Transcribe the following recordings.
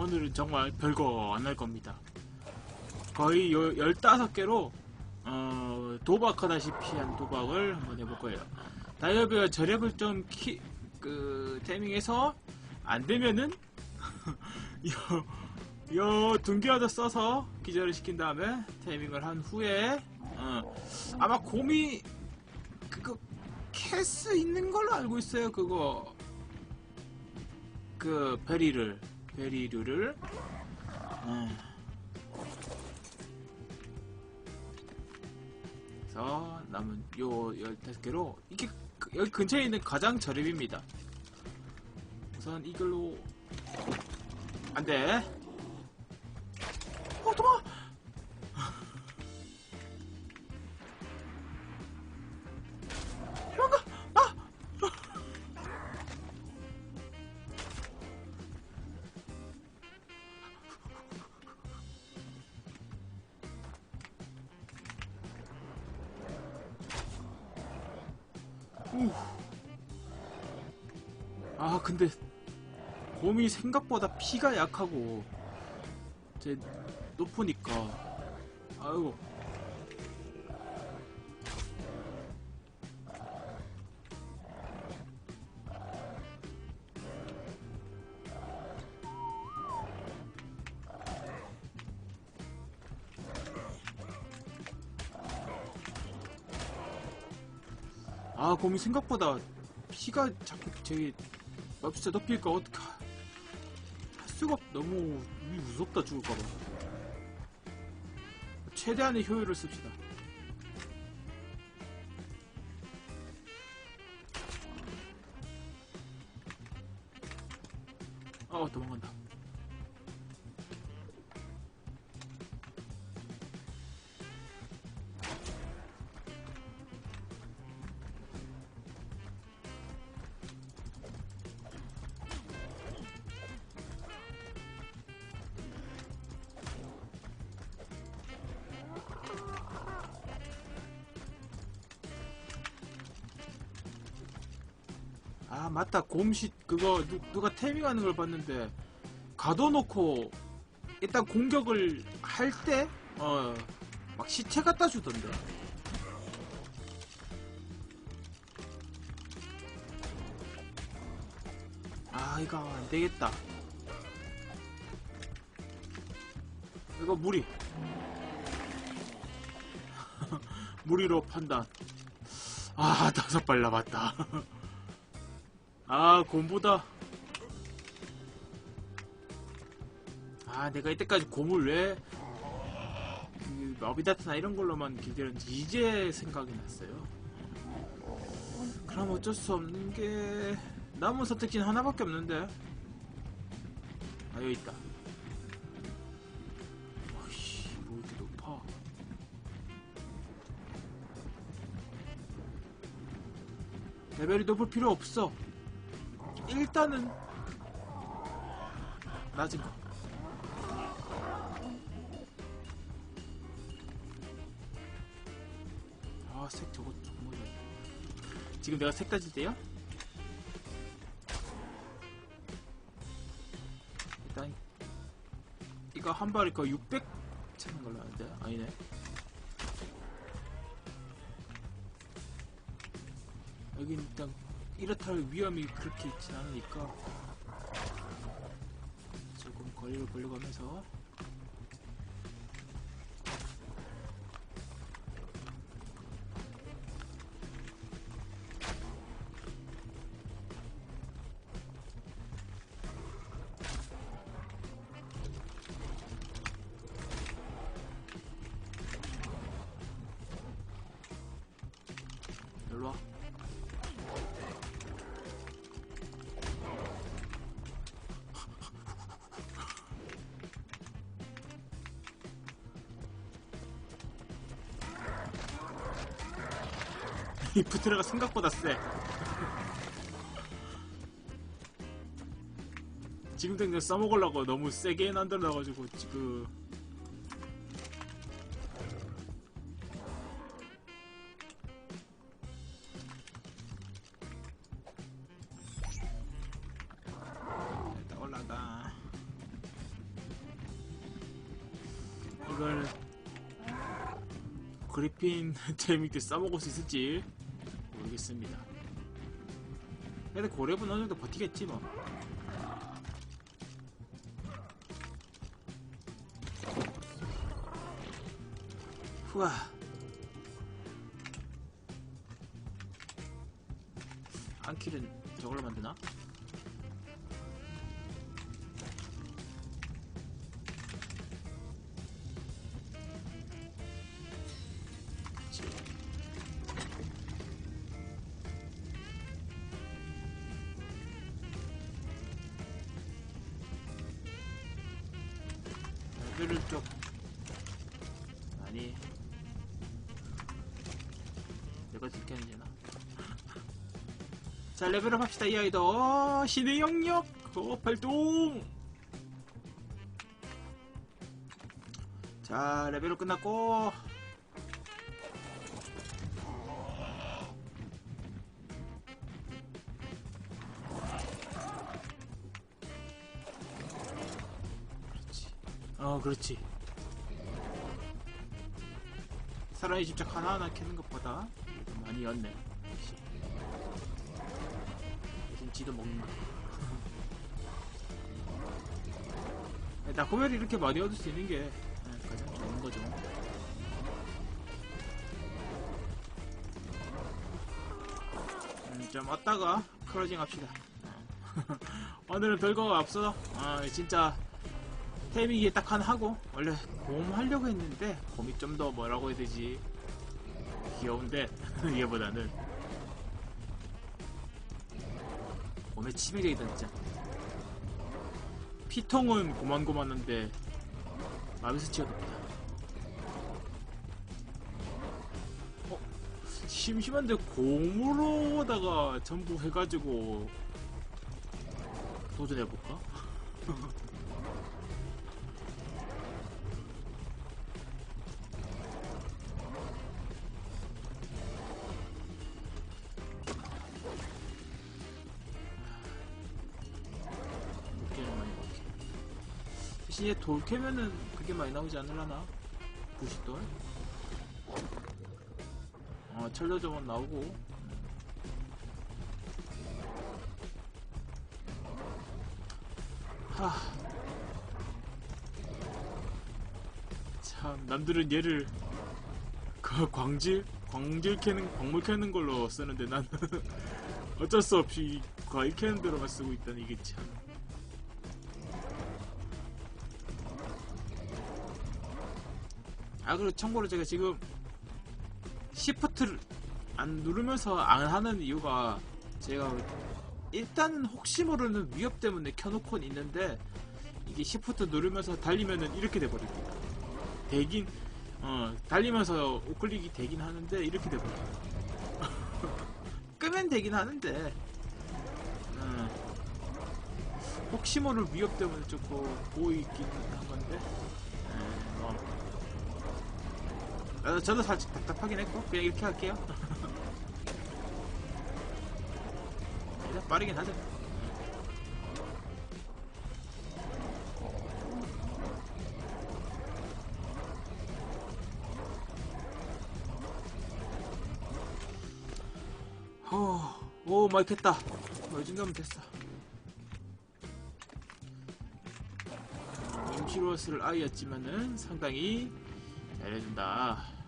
오늘은 정말 별거 안 할 겁니다. 거의 요 15개로 어, 도박하다시피 한 도박을 한번 해볼 거예요. 다이어비가 저력을 좀 키, 그, 타이밍에서 안 되면은 요, 요 둔기화도 써서 기절을 시킨 다음에 타이밍을 한 후에 어, 아마 곰이 그거 캐스 있는 걸로 알고 있어요. 그거 그 베리를 베리류를 어. 그래서 남은 요 15개로 이게 그- 여기 근처에 있는 가장 저렴입니다. 우선 이걸로 안돼 근데 곰이 생각보다 피가 약하고 제 높으니까 아이고 아 곰이 생각보다 피가 자꾸 제 진짜 높일까 어떡하. 할 수가 없 너무 무섭다 죽을까봐. 최대한의 효율을 씁시다. 아 도망간다 아 맞다. 곰시 그거 누, 누가 태밍하는 걸 봤는데 가둬놓고 일단 공격을 할 때 어 막 시체 갖다 주던데. 아 이거 안 되겠다. 이거 무리. 무리로 판단. 아 다섯 발 남았다 아, 곰보다. 아, 내가 이때까지 곰을 왜, 그, 마비다트나 이런 걸로만 길들였는지 이제 생각이 났어요. 그럼 어쩔 수 없는 게, 남은 선택지는 하나밖에 없는데. 아, 여기 있다. 어이씨, 뭐 이렇게 높아. 레벨이 높을 필요 없어. 일단은 낮은 거. 아, 색 저거 정말 지금 내가 색 따질 때요? 일단 이거 한 발이 거600 차는 걸로 아는데 아니네. 여기 일단 이렇다 할 위험이 그렇게 있진 않으니까 조금 거리를 벌려가면서. 일로와 이 부트레가 생각보다 세. 지금 당장 써먹으려고 너무 세게 만들어놔가지고 지금. 일단 올라가 이걸 그리핀 재밌게 써먹을 수 있을지 모르겠습니다. 근데 고렙은 어느 정도 버티겠지 뭐. 후아. 안킬은 저걸로 만드나? 레벨을 쪽 아니. 내가 지켜야 되나? 자 레벨업 합시다 이 아이도. 어, 신의 영역 어, 발동. 자 레벨업 끝났고 어 그렇지. 사람이 직접 하나하나 캐는 것보다 좀 많이 였네. 역시. 대신 지도 먹는다 나코벨이 이렇게 많이 얻을 수 있는 게 네, 가장 좋은 거죠. 음, 좀 얻다가 크로징 합시다. 어. 오늘은 별거 없어. 아 진짜 태미기 딱 하나 하고 원래 곰 하려고 했는데 곰이 좀 더 뭐라고 해야 되지 귀여운데 얘보다는 곰의 치밀이다 진짜 피통은 고만고만한데 마비스 치어둡니다 어? 심심한데 곰으로다가 전부 해가지고 도전해볼까? 얘돌 캐면은 그게 많이 나오지 않을라나? 부싯돌? 어, 철로 저건 나오고. 하. 참, 남들은 얘를 그 광질? 광질 캐는, 광물 캐는 걸로 쓰는데 나는 어쩔 수 없이 과일 캐는 데로만 쓰고 있다니 이게 참. 아 그리고 참고로 제가 지금 시프트를 안 누르면서 안 하는 이유가 제가 일단은 혹시 모르는 위협 때문에 켜놓고는 있는데 이게 시프트 누르면서 달리면은 이렇게 돼버립니다. 되긴 어 달리면서 우클릭이 되긴 하는데 이렇게 돼버려요. 끄면 되긴 하는데 어, 혹시 모를 위협 때문에 조금 보이긴 한 건데 에, 뭐 어, 저도 살짝 답답하긴 했고 그냥 이렇게 할게요. 일단 빠르긴 하죠. 어, 오 많이 뭐, 이 정도면 됐어. 임시로스를 아이였지만은 상당히 잘해준다.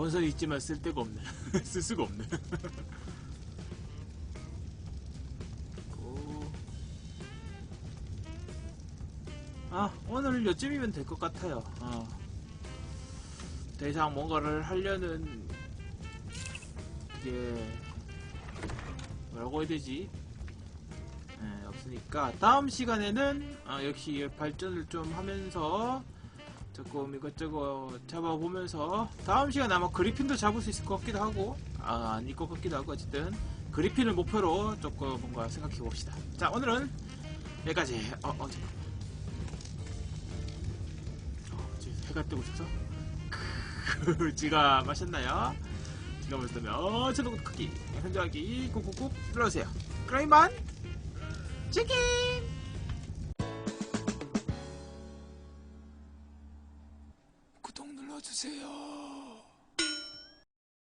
원선이 있지만 쓸 데가 없네. 쓸 수가 없네. 고. 아, 오늘 요쯤이면 될 것 같아요. 어. 더 이상 뭔가를 하려는, 이게, 뭐라고 해야 되지? 예, 없으니까 다음 시간에는 아, 역시 발전을 좀 하면서 조금 이것저것 잡아보면서 다음 시간 아마 그리핀도 잡을 수 있을 것 같기도 하고 아, 아닐 것 같기도 하고 어쨌든 그리핀을 목표로 조금 뭔가 생각해 봅시다. 자 오늘은 여기까지. 어, 어, 잠깐. 어, 지금 해가 뜨고 있어서 크, 지가 마셨나요? 지가 마셨다면 어, 저도 크기 현저하기 꾹꾹꾹 눌러주세요. 그라이만 치킨.